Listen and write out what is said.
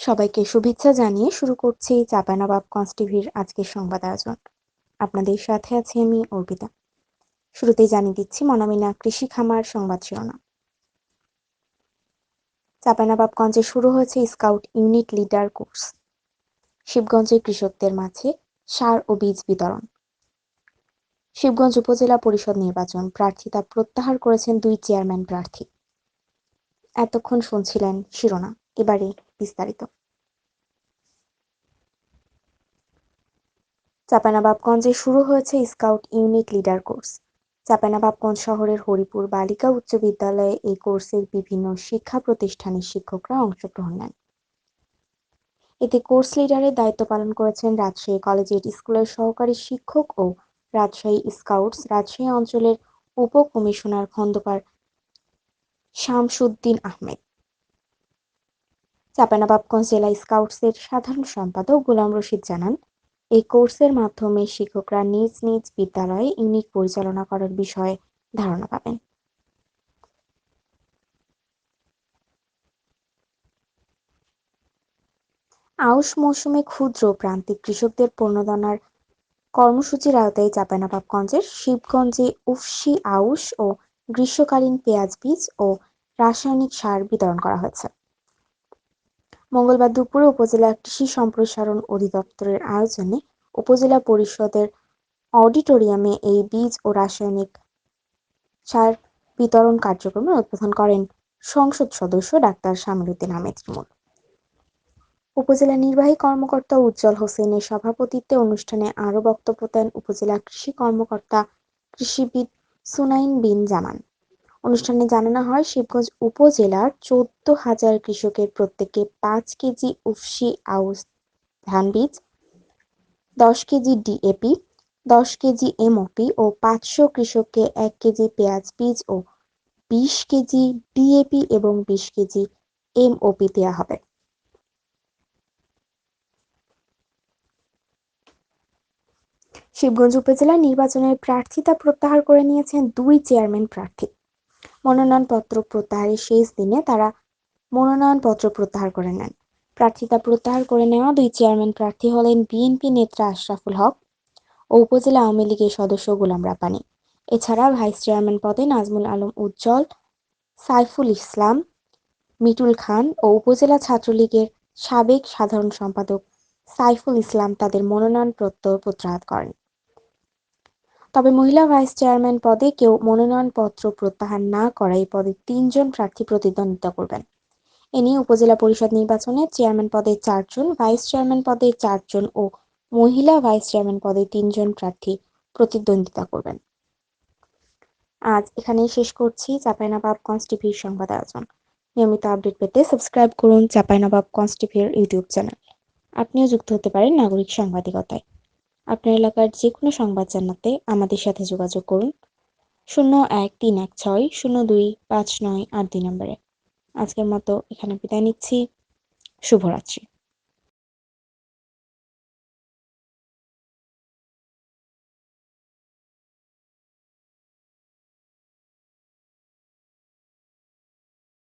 সবাইকে শুভেচ্ছা জানিয়ে শুরু করছি চাঁপাইনবাবগঞ্জ টিভির আজকের সংবাদ আয়োজন। আপনাদের সাথে আছি আমি অর্পিতা। শুরুতেই জানিয়ে দিচ্ছি মনামিনা কৃষি খামার সংবাদ শিরোনাম। চাঁপাইনবাবগঞ্জে শুরু হয়েছে স্কাউট ইউনিট লিডার কোর্স। শিবগঞ্জের কৃষকদের মাঝে সার ও বীজ বিতরণ। শিবগঞ্জ উপজেলা পরিষদ নির্বাচন প্রার্থিতা প্রত্যাহার করেছেন দুই চেয়ারম্যান প্রার্থী। এতক্ষণ শুনছিলেন শিরোনাম। এবারে বিস্তারিত। চাপানাবাবগঞ্জে শুরু হয়েছে scout unit leader course. Chapainawabganj শহরের হরিপুর বালিকা উচ্চ বিদ্যালয়ে এই কোর্সের বিভিন্ন শিক্ষা প্রতিষ্ঠানের শিক্ষকরা অংশগ্রহণ নেন। এতে কোর্স লিডারের দায়িত্ব পালন করেছেন রাজশাহী কলেজিয়েট স্কুলের সহকারী শিক্ষক ও রাজশাহী স্কাউটস রাজশাহী অঞ্চলের উপ কমিশনার খন্দকার শামসুদ্দিন আহমেদ। চাঁপাইনবাবগঞ্জ জেলা স্কাউটসের সাধারণ সম্পাদক গোলাম রশিদ জানান, এই কোর্সের মাধ্যমে শিক্ষকরা নিজ নিজ বিদ্যালয়ে ইউনিট পরিচালনা করার বিষয়ে ধারণা পাবেন। আউশ মৌসুমে ক্ষুদ্র প্রান্তিক কৃষকদের প্রণোদনার কর্মসূচির আওতায় চাঁপাইনবাবগঞ্জের শিবগঞ্জে উফসি আউশ ও গ্রীষ্মকালীন পেঁয়াজ বীজ ও রাসায়নিক সার বিতরণ করা হয়েছে। মঙ্গলবার দুপুরে উপজেলা কৃষি সম্প্রসারণ অধিদপ্তরের আয়োজনে উপজেলা পরিষদের অডিটোরিয়ামে এই বীজ ও রাসায়নিক সার বিতরণ কার্যক্রমের উদ্বোধন করেন সংসদ সদস্য ডাক্তার শামিলুদ্দিন আহমেদ ইমুল উপজেলা নির্বাহী কর্মকর্তা উজ্জ্বল হোসেনের সভাপতিত্বে অনুষ্ঠানে আরও বক্তব্য দেন উপজেলা কৃষি কর্মকর্তা কৃষিবিদ সুনাইন বিন জামান। অনুষ্ঠানে জানানো হয়, শিবগঞ্জ উপজেলার চোদ্দ হাজার কৃষকের প্রত্যেকে পাঁচ কেজি উফসি আউস ধান বীজ, দশ কেজি ডিএপি, দশ কেজি এমওপি ও পাঁচশো কৃষককে এক কেজি পেঁয়াজ বীজ ও বিশ কেজি ডিএপি এবং বিশ কেজি এমওপি দেওয়া হবে। শিবগঞ্জ উপজেলা নির্বাচনের প্রার্থিতা প্রত্যাহার করে নিয়েছেন দুই চেয়ারম্যান প্রার্থী। মনোনয়নপত্র প্রত্যাহারের শেষ দিনে তারা মনোনয়নপত্র প্রত্যাহার করে নেন। প্রার্থিতা প্রত্যাহার করে নেওয়া দুই চেয়ারম্যান প্রার্থী হলেন বিএনপি নেতা আশরাফুল হক ও উপজেলা আওয়ামী লীগের সদস্য গোলাম রাপানি এছাড়া ভাইস চেয়ারম্যান পদে নাজমুল আলম উজ্জ্বল, সাইফুল ইসলাম, মিটুল খান ও উপজেলা ছাত্রলীগের সাবেক সাধারণ সম্পাদক সাইফুল ইসলাম তাদের মনোনয়ন মনোনয়নপত্র প্রত্যাহার করেন। তবে মহিলা ভাইস চেয়ারম্যান পদে কেউ মনোনয়নপত্র প্রত্যাহার না করায় পদে তিনজন প্রার্থী প্রতিদ্বন্দ্বিতা করবেন। এ নিয়ে উপজেলা পরিষদ নির্বাচনে চেয়ারম্যান পদে চারজন, ভাইস চেয়ারম্যান পদে চারজন ও মহিলা ভাইস চেয়ারম্যান পদে তিনজন প্রার্থী প্রতিদ্বন্দ্বিতা করবেন। আজ এখানেই শেষ করছি। চাঁপাইনবাবগঞ্জ টিভির সংবাদ আয়োজন। নিয়মিত আপডেট পেতে সাবস্ক্রাইব করুন চাঁপাইনবাবগঞ্জ টিভির ইউটিউব চ্যানেল। আপনিও যুক্ত হতে পারেন নাগরিক সাংবাদিকতায়। আপনার এলাকার যে কোনো সংবাদ জানাতে আমাদের সাথে যোগাযোগ করুন। শূন্য এক তিন এক ছয়, শূন্য দুই পাঁচ নয় আট দুই নম্বরে। আজকের মতো এখানে বিদায় নিচ্ছি। শুভরাত্রি।